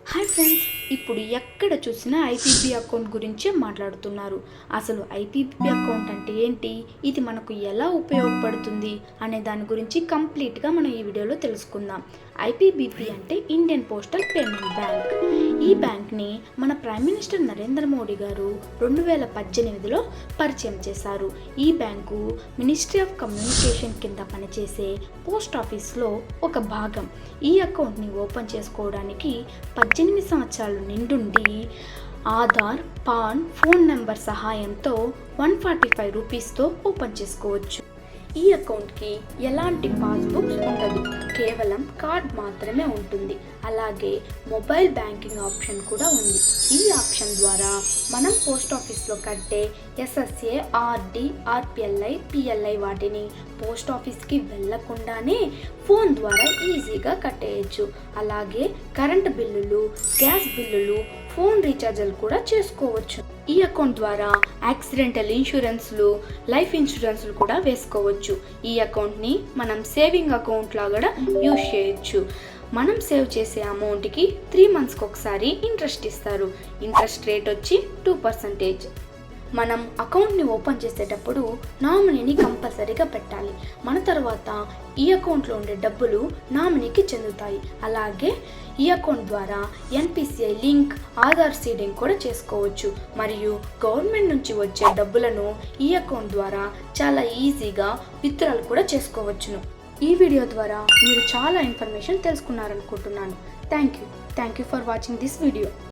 Hi friends ఇప్పుడు ఎక్కడ చూసినా ఐపీపీ అకౌంట్ గురించే మాట్లాడుతున్నారు. అసలు ఐపీపీ అకౌంట్ అంటే ఏంటి? ఇది మనకు ఎలా ఉపయోగపడుతుంది? అనే దాని గురించి కంప్లీట్గా మనం ఈ వీడియోలో తెలుసుకుందాం. ఐపీబీపీ అంటే ఇండియన్ పోస్టల్ పేమెంట్ బ్యాంక్. ఈ బ్యాంక్ని మన ప్రైమ్ మినిస్టర్ నరేంద్ర మోడీ గారు రెండు వేల పద్దెనిమిదిలో పరిచయం చేశారు. ఈ బ్యాంకు మినిస్ట్రీ ఆఫ్ కమ్యూనికేషన్ కింద పనిచేసే పోస్ట్ ఆఫీస్లో ఒక భాగం. ఈ అకౌంట్ని ఓపెన్ చేసుకోవడానికి పద్దెనిమిది సంవత్సరాలు నిండుండి ఆధార్ పాన్ ఫోన్ నెంబర్ సహాయంతో వన్ ఫార్టీ ఫైవ్ రూపీస్తో ఓపెన్ చేసుకోవచ్చు. ఈ అకౌంట్కి ఎలాంటి పాస్బుక్ ఉండదు? కేవలం కార్డ్ మాత్రమే ఉంటుంది. అలాగే మొబైల్ బ్యాంకింగ్ ఆప్షన్ కూడా ఉంది. ఈ ఆప్షన్ ద్వారా మనం పోస్ట్ ఆఫీస్లో కట్టే ఎస్ఎస్ఏ ఆర్డి ఆర్పిఎల్ఐ పిఎల్ఐ వాటిని పోస్ట్ ఆఫీస్కి వెళ్ళకుండానే ఫోన్ ద్వారా ఈజీగా కట్టేయచ్చు. అలాగే కరెంటు బిల్లులు గ్యాస్ బిల్లులు ఫోన్ రీఛార్జీలు కూడా చేసుకోవచ్చు. ఈ అకౌంట్ ద్వారా యాక్సిడెంటల్ ఇన్సూరెన్స్లు లైఫ్ ఇన్సూరెన్స్లు కూడా వేసుకోవచ్చు. ఈ అకౌంట్ని మనం సేవింగ్ అకౌంట్ లాగా యూజ్ చేయొచ్చు. మనం సేవ్ చేసే అమౌంట్కి త్రీ మంత్స్కి ఒకసారి ఇంట్రెస్ట్ ఇస్తారు. ఇంట్రెస్ట్ రేట్ వచ్చి టూ పర్సంటేజ్ మనం అకౌంట్ని ఓపెన్ చేసేటప్పుడు నామినీని కంపల్సరీగా పెట్టాలి. మన తర్వాత ఈ అకౌంట్లో ఉండే డబ్బులు నామినీకి చెందుతాయి. అలాగే ఈ అకౌంట్ ద్వారా ఎన్పిసిఐ లింక్ ఆధార్ సీడింగ్ కూడా చేసుకోవచ్చు. మరియు గవర్నమెంట్ నుంచి వచ్చే డబ్బులను ఈ అకౌంట్ ద్వారా చాలా ఈజీగా విత్డ్రాల్ కూడా చేసుకోవచ్చును. ఈ వీడియో ద్వారా మీరు చాలా information తెలుసుకున్నారనుకుంటున్నాను. Thank you thank you for watching this video.